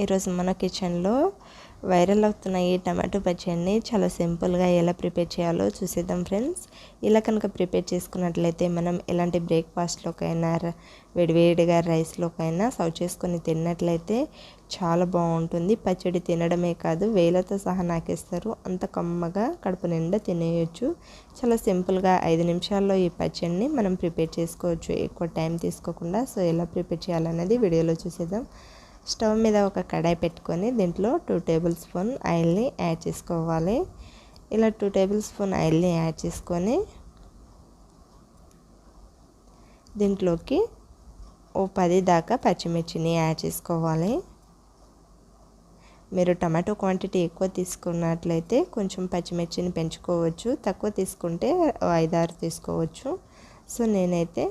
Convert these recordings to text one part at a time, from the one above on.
ఈరోజు మన కిచెన్లో వైరల్ అవుతున్న ఈ టమాటో పచ్చడిని చాలా సింపుల్గా ఎలా ప్రిపేర్ చేయాలో చూసేద్దాం ఫ్రెండ్స్. ఇలా కనుక ప్రిపేర్ చేసుకున్నట్లయితే మనం ఎలాంటి బ్రేక్ఫాస్ట్లోకైనా వేడివేడిగా రైస్లోకైనా సర్వ్ చేసుకొని తిన్నట్లయితే చాలా బాగుంటుంది. పచ్చడి తినడమే కాదు వేలతో సహా నాకేస్తారు. అంత కమ్మగా కడుపు నిండా తినేయచ్చు. చాలా సింపుల్గా ఐదు నిమిషాల్లో ఈ పచ్చడిని మనం ప్రిపేర్ చేసుకోవచ్చు. ఎక్కువ టైం తీసుకోకుండా సో ఎలా ప్రిపేర్ చేయాలనేది వీడియోలో చూసేద్దాం. స్టవ్ మీద ఒక కడాయి పెట్టుకొని దీంట్లో టూ టేబుల్ స్పూన్ ఆయిల్ని యాడ్ చేసుకోవాలి. ఇలా టూ టేబుల్ స్పూన్ ఆయిల్ని యాడ్ చేసుకొని దీంట్లోకి ఓ పది దాకా పచ్చిమిర్చిని యాడ్ చేసుకోవాలి. మీరు టమాటో క్వాంటిటీ ఎక్కువ తీసుకున్నట్లయితే కొంచెం పచ్చిమిర్చిని పెంచుకోవచ్చు. తక్కువ తీసుకుంటే ఐదారు తీసుకోవచ్చు. సో నేనైతే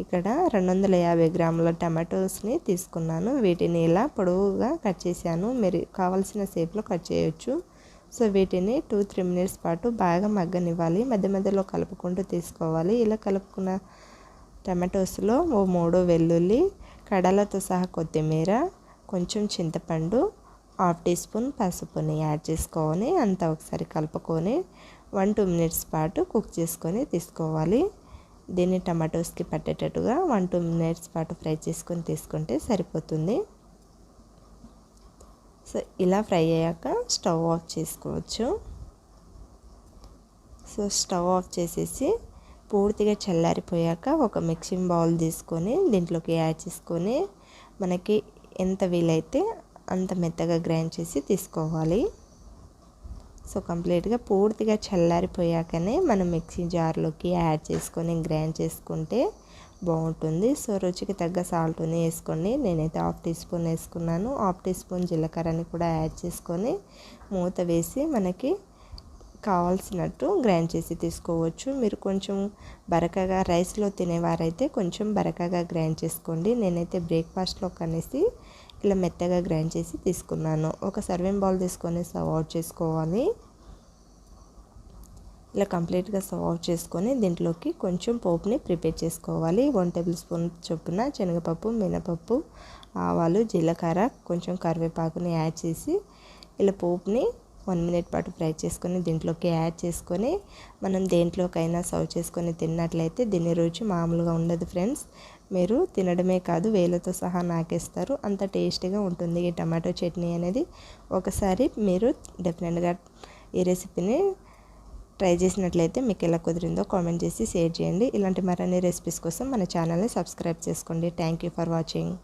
ఇక్కడ రెండు వందల యాభై గ్రాముల టమాటోస్ని తీసుకున్నాను. వీటిని ఇలా పొడవుగా కట్ చేశాను. మీరు కావాల్సిన షేప్లో కట్ చేయొచ్చు. సో వీటిని టూ త్రీ మినిట్స్ పాటు బాగా మగ్గనివ్వాలి. మధ్య మధ్యలో కలుపుకుంటూ తీసుకోవాలి. ఇలా కలుపుకున్న టమాటోస్లో ఓ మూడు వెల్లుల్లి కడలతో సహా కొత్తిమీర కొంచెం చింతపండు హాఫ్ టీ స్పూన్ పసుపుని యాడ్ చేసుకొని అంతా ఒకసారి కలుపుకొని వన్ టూ మినిట్స్ పాటు కుక్ చేసుకొని తీసుకోవాలి. దీన్ని టమాటోస్కి పట్టేటట్టుగా వన్ టూ మినిట్స్ పాటు ఫ్రై చేసుకొని తీసుకుంటే సరిపోతుంది. సో ఇలా ఫ్రై అయ్యాక స్టవ్ ఆఫ్ చేసుకోవచ్చు. సో స్టవ్ ఆఫ్ చేసేసి పూర్తిగా చల్లారిపోయాక ఒక మిక్సింగ్ బౌల్ తీసుకొని దీంట్లోకి యాడ్ చేసుకొని మనకి ఎంత వీలైతే అంత మెత్తగా గ్రైండ్ చేసి తీసుకోవాలి. సో కంప్లీట్గా పూర్తిగా చల్లారిపోయాకనే మనం మిక్సీ జార్లోకి యాడ్ చేసుకొని గ్రైండ్ చేసుకుంటే బాగుంటుంది. సో రుచికి తగ్గ సాల్ట్ని వేసుకోండి నేనైతే హాఫ్ టీ స్పూన్ వేసుకున్నాను. హాఫ్ టీ స్పూన్ జీలకర్రని కూడా యాడ్ చేసుకొని మూత వేసి మనకి కావాల్సినట్టు గ్రైండ్ చేసి తీసుకోవచ్చు. మీరు కొంచెం బరకగా రైస్లో తినేవారైతే కొంచెం బరకగా గ్రైండ్ చేసుకోండి. నేనైతే బ్రేక్ఫాస్ట్లో కనేసి ఇలా మెత్తగా గ్రైండ్ చేసి తీసుకున్నాను. ఒక సర్వింగ్ బౌల్ తీసుకొని సర్వ్ అవుట్ చేసుకోవాలి. ఇలా కంప్లీట్గా సర్వ్ అవుట్ చేసుకొని దీంట్లోకి కొంచెం పోపుని ప్రిపేర్ చేసుకోవాలి. వన్ టేబుల్ స్పూన్ చొప్పున శనగపప్పు మినపప్పు ఆవాలు జీలకర్ర కొంచెం కరివేపాకుని యాడ్ చేసి ఇలా పోపుని వన్ మినిట్ పాటు ఫ్రై చేసుకొని దీంట్లోకి యాడ్ చేసుకొని మనం దేంట్లోకైనా సర్వ్ చేసుకొని తిన్నట్లయితే దీని రుచి మామూలుగా ఉండదు ఫ్రెండ్స్. మీరు తినడమే కాదు వేలతో సహా నాకేస్తారు. అంత టేస్టీగా ఉంటుంది ఈ టమాటో చట్నీ అనేది. ఒకసారి మీరు డెఫినెట్గా ఈ రెసిపీని ట్రై చేసినట్లయితే మీకు ఎలా కుదిరిందో కామెంట్ చేసి షేర్ చేయండి. ఇలాంటి మరిన్ని రెసిపీస్ కోసం మన ఛానల్ని సబ్స్క్రైబ్ చేసుకోండి. Thank you for watching.